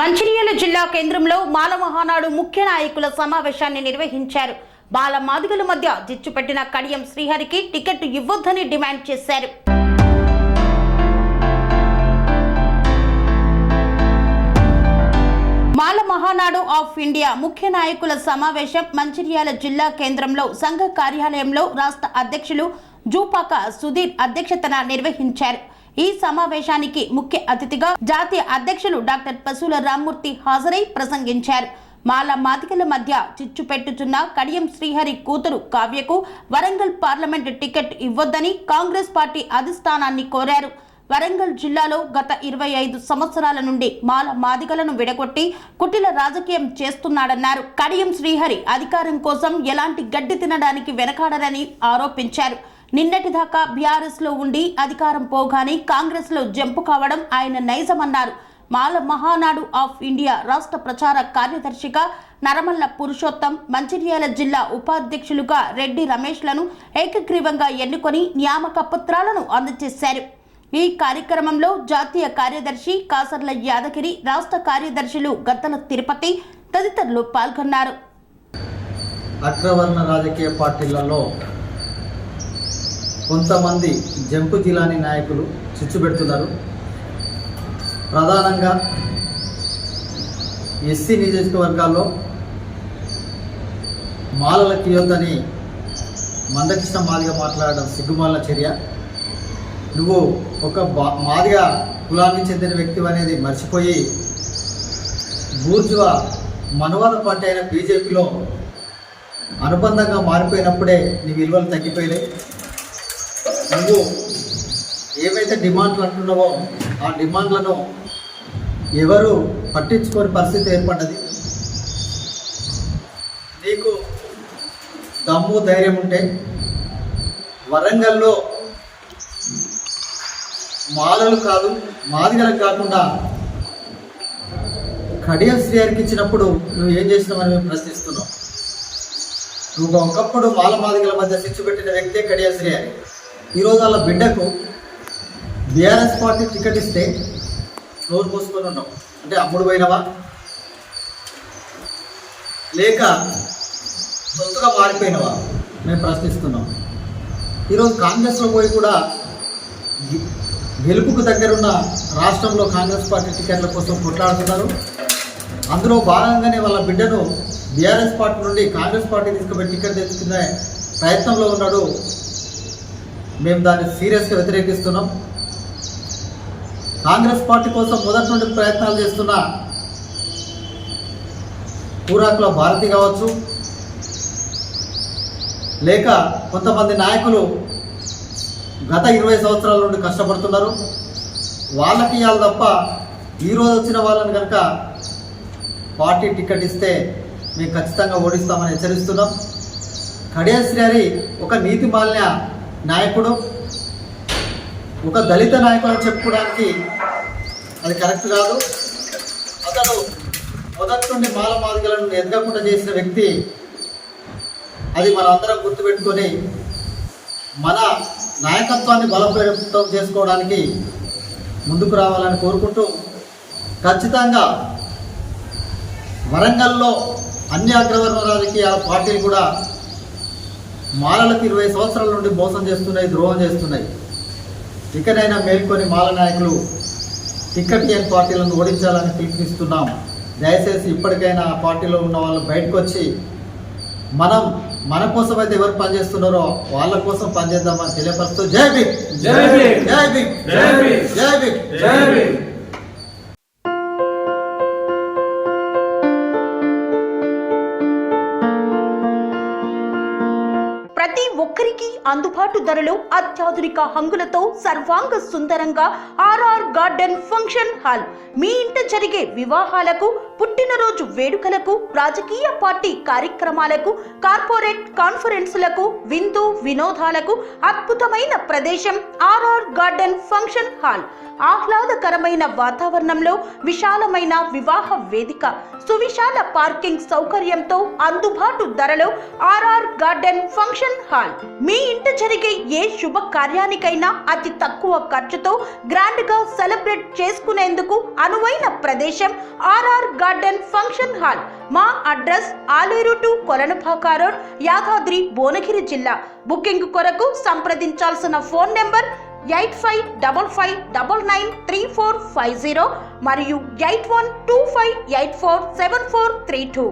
మంచిర్యాల జిల్లా కేంద్రంలో మాల మహానాడు ముఖ్య నాయకుల సమావేశాన్ని నిర్వహించారు. బాల మాదిగల మధ్య జిచ్చు పెట్టిన కడియం శ్రీహరికి టికెట్ ఇవ్వొద్దని డిమాండ్ చేశారు. మాల మహానాడు ఆఫ్ ఇండియా ముఖ్య నాయకుల సమావేశం మంచిర్యాల జిల్లా కేంద్రంలో సంఘ కార్యాలయంలో రాష్ట్ర అధ్యక్షులు జూపాక సుధీర్ అధ్యక్షతన నిర్వహించారు. ఈ సమావేశానికి ముఖ్య అతిథిగా జాతీయ అధ్యక్షులు డాక్టర్ పశువుల రామ్మూర్తి హాజరై ప్రసంగించారు. మాల మాదికల మధ్య చిచ్చు పెట్టుచున్న కడియం శ్రీహరి కూతురు కావ్యకు వరంగల్ పార్లమెంటు టికెట్ ఇవ్వొద్దని కాంగ్రెస్ పార్టీ అధిష్టానాన్ని కోరారు. వరంగల్ జిల్లాలో గత ఇరవై ఐదు సంవత్సరాల నుండి మాల మాదిగలను విడగొట్టి కుటిల రాజకీయం చేస్తున్నాడన్నారు. కడియం శ్రీహరి అధికారం కోసం ఎలాంటి గడ్డి తినడానికి వెనకాడరని ఆరోపించారు. నిన్నటిదాకా బీఆర్ఎస్లో ఉండి అధికారం పోగానే కాంగ్రెస్లో జంపు కావడం ఆయన నైజమన్నారు. మాల మహానాడు ఆఫ్ ఇండియా రాష్ట్ర ప్రచార కార్యదర్శిగా నరమల్ల పురుషోత్తం మంచిర్యాల జిల్లా ఉపాధ్యక్షులుగా రెడ్డి రమేష్లను ఏకగ్రీవంగా ఎన్నుకొని నియామక పత్రాలను అందజేశారు. ఈ కార్యక్రమంలో జాతీయ కార్యదర్శి కాసర్ల యాదగిరి రాష్ట్ర కార్యదర్శులు గద్దల తిరుపతి తదితరులు పాల్గొన్నారు. అగ్రవర్ణ రాజకీయ పార్టీలలో కొంతమంది జంపు జిలాని నాయకులు చిచ్చు పెడుతున్నారు ప్రధానంగా ఎస్సీ నియోజకవర్గాల్లో మాలల ఇవ్వద్దని మందకృష్ణ మాదిగా మాట్లాడడం సిగ్గుమాల చర్య. నువ్వు ఒక బా మాదిగా కులానికి చెందిన వ్యక్తి అనేది మర్చిపోయి బూర్జువా మనవాద పార్టీ అయిన బీజేపీలో అనుబంధంగా మారిపోయినప్పుడే నీ విలువలు తగ్గిపోయినాయి. నువ్వు ఏవైతే డిమాండ్లు అంటున్నావో ఆ డిమాండ్లను ఎవరు పట్టించుకోని పరిస్థితి ఏర్పడ్డది? నీకు దమ్ము ధైర్యం ఉంటే వరంగల్లో మాలలు కాదు మాదిగలకు కాకుండా కడియం శ్రీయారికి ఇచ్చినప్పుడు నువ్వు ఏం చేసినావని మేము ప్రశ్నిస్తున్నావు నువ్వు ఒకప్పుడు మాల మాదిగల మధ్య చిచ్చు పెట్టిన వ్యక్తే కడియం శ్రీయారి ఈరోజు వాళ్ళ బిడ్డకు బీఆర్ఎస్ పార్టీ టికెట్ ఇస్తే నోరు పోసుకొని ఉన్నాం. అంటే అమ్ముడు పోయినవా? లేక సొంతగా మారిపోయినవా? మేము ప్రశ్నిస్తున్నాం. ఈరోజు కాంగ్రెస్లో పోయి కూడా గెలుపుకు దగ్గరున్న రాష్ట్రంలో కాంగ్రెస్ పార్టీ టికెట్ల కోసం కొట్లాడుతున్నారు. అందులో భాగంగానే వాళ్ళ బిడ్డను బీఆర్ఎస్ పార్టీ నుండి కాంగ్రెస్ పార్టీ తీసుకుపోయి టికెట్ తెచ్చుకునే ప్రయత్నంలో ఉన్నాడు మేము దాన్ని సీరియస్గా వ్యతిరేకిస్తున్నాం. కాంగ్రెస్ పార్టీ కోసం మొదటి నుండి ప్రయత్నాలు చేస్తున్న కూరాకుల భారతి కావచ్చు లేక కొంతమంది నాయకులు గత ఇరవై సంవత్సరాల నుండి కష్టపడుతున్నారు. వాళ్ళకి ఇవ్వాలి తప్ప ఈరోజు వచ్చిన వాళ్ళని కనుక పార్టీ టికెట్ ఇస్తే మేము ఖచ్చితంగా ఓడిస్తామని హెచ్చరిస్తున్నాం. కడియాశ్రీ ఒక నీతి మాల్య నాయకుడు ఒక దళిత నాయకుడు అని చెప్పుకోవడానికి అది కరెక్ట్ కాదు. అతను మొదటి నుండి మాల మాదిగలను ఎదగకుండా చేసిన వ్యక్తి అది మన అందరం గుర్తుపెట్టుకొని మన నాయకత్వాన్ని బలోపేతం చేసుకోవడానికి ముందుకు రావాలని కోరుకుంటూ ఖచ్చితంగా వరంగల్లో అన్ని అగ్రవర్ణ రాజకీయ పార్టీలు కూడా మాలలకు ఇరవై సంవత్సరాల నుండి మోసం చేస్తున్నాయి ద్రోహం చేస్తున్నాయి. ఇకనైనా మేల్కొని మాల నాయకులు టికెట్ లేని పార్టీలను ఓడించాలని పిలుపునిస్తున్నాం. దయచేసి ఇప్పటికైనా ఆ పార్టీలో ఉన్న వాళ్ళు బయటకు వచ్చి మనం మన కోసం అయితే ఎవరు పనిచేస్తున్నారో వాళ్ళ కోసం పనిచేద్దామని తెలియపరుస్తూ జై భీమ్! జై భీమ్. జై భీమ్! జై భీమ్. జై భీమ్! ప్రతి ఒక్కరికి అందుబాటు ధరలో అత్యాధునిక హంగులతో సర్వాంగ సుందరంగా ఆర్ఆర్ గార్డెన్ ఫంక్షన్ హాల్. మీ ఇంట జరిగే వివాహాలకు పుట్టినరోజు వేడుకలకు రాజకీయ పార్టీ కార్యక్రమాలకు కార్పొరేట్ కాన్ఫరెన్సులకు విందు వినోదాలకు అద్భుతమైన ప్రదేశం ఆర్ఆర్ గార్డెన్ ఫంక్షన్ హాల్. ఆహ్లాదకరమైన వాతావరణంలో విశాలమైన వివాహ వేదిక సువిశాల పార్కింగ్ సౌకర్యంతో అందుబాటు ధరలో ఆర్ఆర్ గార్డెన్ ఫంక్షన్ హాల్. మీ ఇంట జరిగే ఏ శుభ కార్యానికైనా అతి తక్కువ ఖర్చుతో గ్రాండ్గా సెలబ్రేట్ చేసుకునేందుకు అనువైన ప్రదేశం ఆర్ఆర్ గార్డెన్ ఫంక్షన్ హాల్. మా address Aler to Kolanpaka road Yadadri Bhuvanagiri జిల్లా. బుకింగ్ కొరకు సంప్రదించాల్సిన phone number eight five double five double nine three four five zero మరియు eight one two five eight four seven four three two